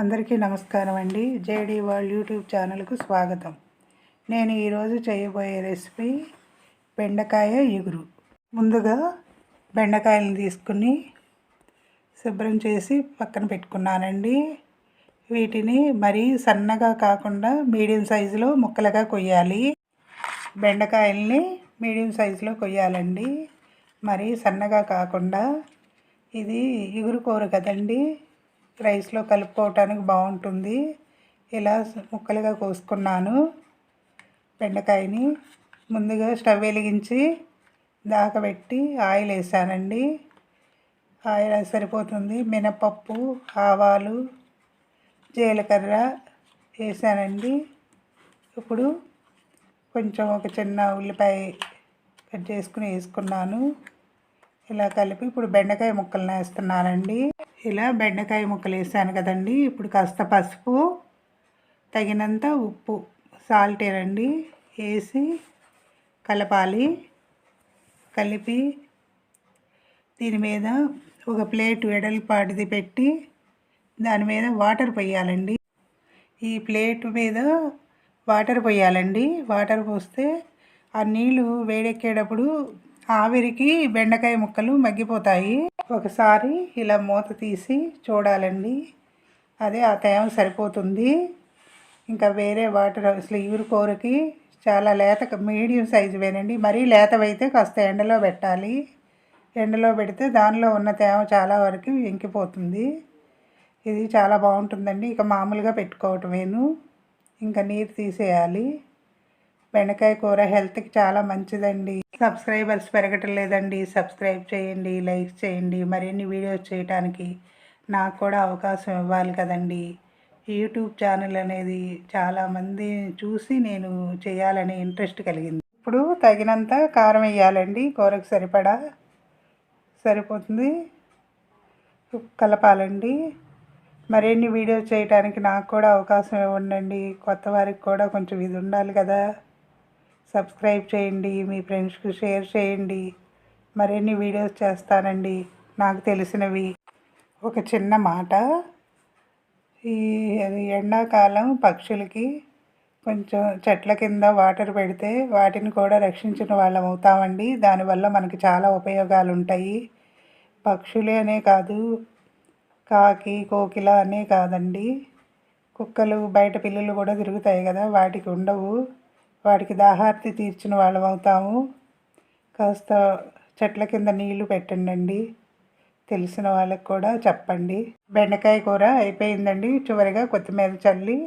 అందరికీ నమస్కారం అండి. జేడీ వరల్డ్ యూట్యూబ్ ఛానల్కు స్వాగతం. నేను ఈరోజు చేయబోయే రెసిపీ బెండకాయ ఇగురు ముందుగా బెండకాయలను తీసుకుని శుభ్రం చేసి పక్కన పెట్టుకున్నానండి. వీటిని మరీ సన్నగా కాకుండా మీడియం సైజులో ముక్కలుగా కొయ్యాలి. బెండకాయల్ని మీడియం సైజులో కొయ్యాలండి. మరీ సన్నగా కాకుండా ఇది ఇగురు కూర కదండి. రైస్లో కలుపుకోవటానికి బాగుంటుంది. ఇలా ముక్కలుగా కోసుకున్నాను బెండకాయని. ముందుగా స్టవ్ వెలిగించి దాకబెట్టి ఆయిల్ వేసానండి. ఆయిల్ సరిపోతుంది. మినపప్పు ఆవాలు జీలకర్ర వేసానండి. ఇప్పుడు కొంచెం ఒక చిన్న ఉల్లిపాయ కట్ చేసుకుని వేసుకున్నాను. ఇలా కలిపి ఇప్పుడు బెండకాయ ముక్కలను వేస్తున్నానండి. ఇలా బెండకాయ ముక్కలు వేసాను కదండి. ఇప్పుడు కాస్త పసుపు తగినంత ఉప్పు సాల్ట్ రండి వేసి కలపాలి. కలిపి దీని మీద ఒక ప్లేట్ వెడల్పాటిది పెట్టి దాని మీద వాటర్ పోయాలండి. ఈ ప్లేట్ మీద వాటర్ పోయాలండి. వాటర్ పోస్తే ఆ నీళ్ళు వేడెక్కేటప్పుడు ఆవిరికి బెండకాయ ముక్కలు మగ్గిపోతాయి. ఒకసారి ఇలా మూత తీసి చూడాలండి. అదే ఆ తేమ సరిపోతుంది. ఇంకా వేరే వాటర్ అసలు ఈవిరి కూరకి చాలా లేత మీడియం సైజు వేనండి. మరీ లేతవైతే కాస్త ఎండలో పెట్టాలి. ఎండలో పెడితే దానిలో ఉన్న తేమ చాలా వరకు ఇంకిపోతుంది. ఇది చాలా బాగుంటుందండి. ఇక మామూలుగా పెట్టుకోవటమేను. ఇంకా నీరు తీసేయాలి. బెండకాయ కూర హెల్త్కి చాలా మంచిదండి. సబ్స్క్రైబర్స్ పెరగటం లేదండి సబ్స్క్రైబ్ చేయండి లైక్ చేయండి మరిన్ని వీడియోస్ చేయడానికి నాకు కూడా అవకాశం ఇవ్వాలి కదండి. యూట్యూబ్ ఛానల్ అనేది చాలామంది చూసి నేను చేయాలని ఇంట్రెస్ట్ కలిగింది. ఇప్పుడు తగినంత కారం వేయాలండి కూరకు సరిపడా సరిపోతుంది. కలపాలండి. మరిన్ని వీడియోస్ చేయడానికి నాకు కూడా అవకాశం ఇవ్వండి కొత్త వారికి కూడా కొంచెం ఇది ఉండాలి కదా. సబ్స్క్రైబ్ చేయండి మీ ఫ్రెండ్స్కి షేర్ చేయండి. మరిన్ని వీడియోస్ చేస్తానండి. నాకు తెలిసినవి. ఒక చిన్న మాట. ఈ ఎండాకాలం పక్షులకి కొంచెం చెట్ల కింద వాటర్ పెడితే వాటిని కూడా రక్షించిన వాళ్ళం అవుతామండి. దానివల్ల మనకి చాలా ఉపయోగాలు ఉంటాయి పక్షులే అనే కాదు కాకి కోకిల అనే కాదండి. కుక్కలు బయట పిల్లలు కూడా తిరుగుతాయి కదా వాటికి ఉండవు. వాడికి దాహార్తి తీర్చిన వాళ్ళం అవుతాము. కాస్త చెట్ల కింద నీళ్ళు పెట్టండి తెలిసిన వాళ్ళకి కూడా చెప్పండి. బెండకాయ కూర అయిపోయిందండి. చివరిగా కొత్తిమీర చల్లి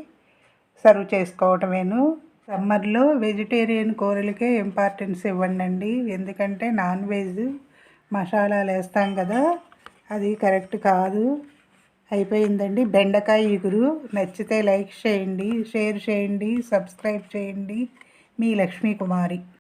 సర్వ్ చేసుకోవటమేను. సమ్మర్లో వెజిటేరియన్ కూరలకే ఇంపార్టెన్స్ ఇవ్వండి ఎందుకంటే నాన్ వెజ్ మసాలాలు వేస్తాం కదా అది కరెక్ట్ కాదు. అయిపోయిందండి. బెండకాయ ఇగురు. నచ్చితే లైక్ చేయండి షేర్ చేయండి సబ్స్క్రైబ్ చేయండి. మీ లక్ష్మీ కుమారి.